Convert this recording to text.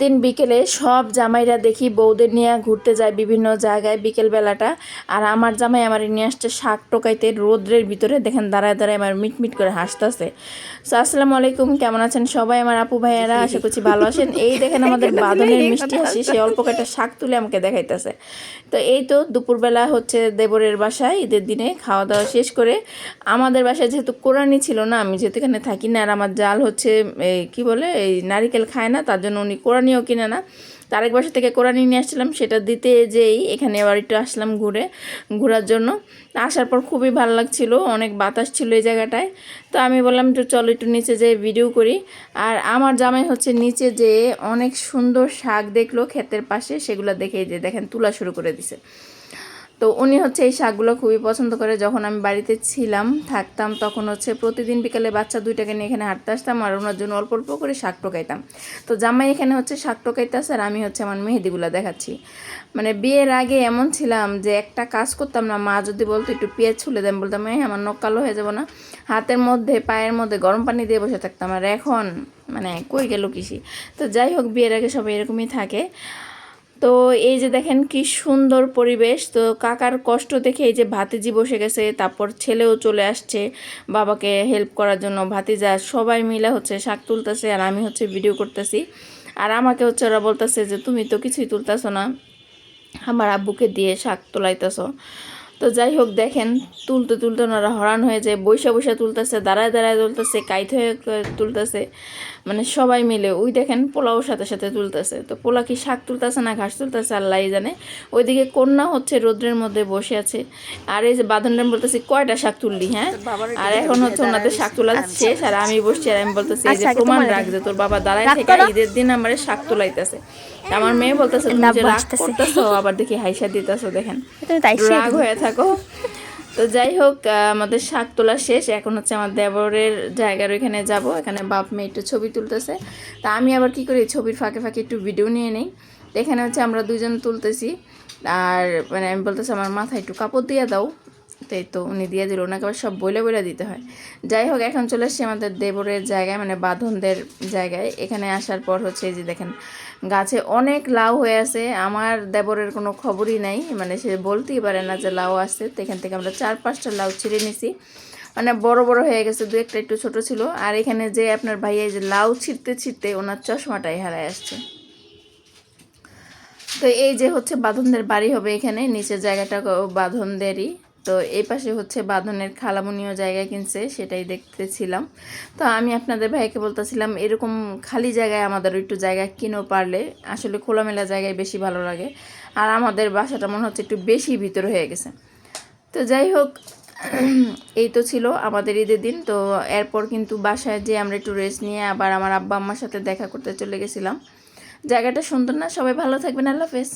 দিন বিকেলে সব জামাইরা দেখি বউদের নিয়ে ঘুরতে যায় বিভিন্ন জায়গায় বিকেল বেলাটা আর আমার জামাই আমার নিয়ে আসছে শাক টোকাইতে রোদ্রের ভিতরে দেখেন দাঁড়ায় দাঁড়ায় আমার মিটমিট করে হাসতেছে। সো আসসালামু আলাইকুম কেমন আছেন সবাই আমার আপু ভাইয়েরা? আশা করছি ভালো আছেন। এই দেখেন আমাদের বাদনের মিষ্টি হাসি সে অল্প কয়েকটা শাক তুলে আমাকে দেখাইতেছে। তো এই তো দুপুরবেলা হচ্ছে দেবরের বাসায় ঈদের দিনে খাওয়া দাওয়া শেষ করে। আমাদের বাসায় যেহেতু কোরআনি ছিল না আমি যেহেতু এখানে থাকি না আর আমার জাল হচ্ছে এই কি বলে এই নারিকেল খায় না তার জন্য উনি কোরআনিও কিনে না। তার এক বাসা থেকে কোরআনি নিয়ে আসছিলাম, সেটা দিতে যেই এখানে আবার একটু আসলাম ঘুরে, ঘোরার জন্য। আসার পর খুবই ভালো লাগছিল, অনেক বাতাস ছিল এই জায়গাটায়। তো আমি বললাম একটু চলো একটু নিচে যেয়ে ভিডিও করি। আর আমার জামাই হচ্ছে নিচে যেয়ে অনেক সুন্দর শাক দেখল, ক্ষেতের পাশে সেগুলো দেখে যে দেখেন তোলা শুরু করে দিছে। তো উনি হচ্ছে এই শাকগুলো খুবই পছন্দ করে। যখন আমি বাড়িতে ছিলাম, থাকতাম, তখন হচ্ছে প্রতিদিন বিকালে বাচ্চা দুইটাকে নিয়ে এখানে হাঁটতে আসতাম আর ওনার জন্য অল্প অল্প করে শাক টোকাইতাম। তো জামাই এখানে হচ্ছে শাক টোকাইতেছে আর আমি হচ্ছে আমার মেহেদিগুলো দেখাচ্ছি। মানে বিয়ের আগে এমন ছিলাম যে একটা কাজ করতাম না, মা যদি বলতো একটু পেঁয়াজ ছুলে দেন, বলতাম, এই আমার নখ কালো হয়ে যাব না। হাতের মধ্যে, পায়ের মধ্যে গরম পানি দিয়ে বসে থাকতাম। আর এখন মানে কই গেল কৃষি? তো যাই হোক, বিয়ের আগে সবাই এরকমই থাকে। তো এই যে দেখেন কি সুন্দর পরিবেশ। তো কাকার কষ্ট দেখে এই যে ভাতিজি বসে গেছে, তারপর ছেলেও চলে আসছে বাবাকে হেল্প করার জন্য। ভাতিজা সবাই মিলে হচ্ছে শাক তুলতেছে আর আমি হচ্ছে ভিডিও করতেছি। আর আমাকে হচ্ছে ওরা বলতেছে যে, তুমি তো কিছুই তুলতেছো না। আমার আব্বুকে দিয়ে শাক তোলাইতেছো। তো যাই হোক দেখেন তুলতে তুলতে ওনারা হরান হয়ে যায় বৈশা বৈশা তুলতেছে দাঁড়ায় দাঁড়ায় তুলতেছে কাইত হয়ে তুলতেছে মানে সবাই মিলে। ওই দেখেন পোলাও সাথে সাথে তুলতেছে। তো পোলা কি শাক তুলতেছে না ঘাস তুলতেছে আল্লাহ জানে। ওইদিকে কন্যা হচ্ছে রোদ্রের মধ্যে বসে আছে। আর এই যে বাঁধনটা বলতেছি কয়টা শাক তুললি হ্যাঁ? আর এখন হচ্ছে ওনাদের শাক তোলা শেষ আর আমি বসছি আর আমি বলতেছি এই যে প্রমাণ রাখ যে তোর বাবা দাঁড়ায় থেকে ঈদের দিন আমার শাক তোলাইতেছে। আমার মেয়ে বলতেছে তুমি যে রাগ করতেছো আবার দেখি হাইসা দিতেছো দেখেন। রাগ হয়ে থাকো তো যাই হোক আমাদের শাক তোলা শেষ। এখন হচ্ছে আমার দেবরের জায়গার ওইখানে যাব। এখানে বাপ মেয়ে একটু ছবি তুলতেছে। তা আমি আবার কি করি, ছবির ফাঁকে ফাঁকে একটু ভিডিও নিয়ে নিই। এখানে হচ্ছে আমরা দুজন তুলতেছি। আর মানে আমি বলতেছি, আমার মাথায় একটু কাপড় দিয়ে দাও। তো এই তো উনি দিয়ে দিল, ওনাকে আবার সব বইলে বইলে দিতে হয়। যাই হোক, এখন চলে এসছি আমাদের দেবরের জায়গায় মানে বাঁধনদের জায়গায়। এখানে আসার পর হচ্ছে এই যে দেখেন, গাছে অনেক লাউ হয়ে আছে। আমার দেবরের কোনো খবরই নাই মানে সে বলতেই পারে না যে লাউ আসছে। তো এখান থেকে আমরা চার পাঁচটা লাউ ছিঁড়ে নিছি। মানে বড় বড় হয়ে গেছে, দু একটা একটু ছোট ছিল। আর এখানে যে আপনার ভাইয়া এই যে লাউ ছিঁড়তে ছিঁড়তে ওনার চশমাটাই হারায় আসছে। তো এই যে হচ্ছে বাঁধনদের বাড়ি হবে এখানে, নিচের জায়গাটা বাঁধনদেরই। তো এই পাশে হচ্ছে বাঁধনের খালামুনিও জায়গা কিনছে, সেটাই দেখতেছিলাম। তো আমি আপনাদের ভাইকে বলতেছিলাম, এরকম খালি জায়গায় আমাদের একটু জায়গা কিনো পারলে আসলে খোলামেলা জায়গায় বেশি ভালো লাগে। আর আমাদের বাসাটা মনে হচ্ছে একটু বেশি ভিতর হয়ে গেছে। তো যাই হোক, এই তো ছিল আমাদের ঈদের দিন। তো এরপর কিন্তু বাসায় যে আমরা একটু রেস্ট নিয়ে আবার আমার আব্বা আম্মার সাথে দেখা করতে চলে গেছিলাম। জায়গাটা সুন্দর না? সবাই ভালো থাকবেন, আল্লাহ হাফেজ।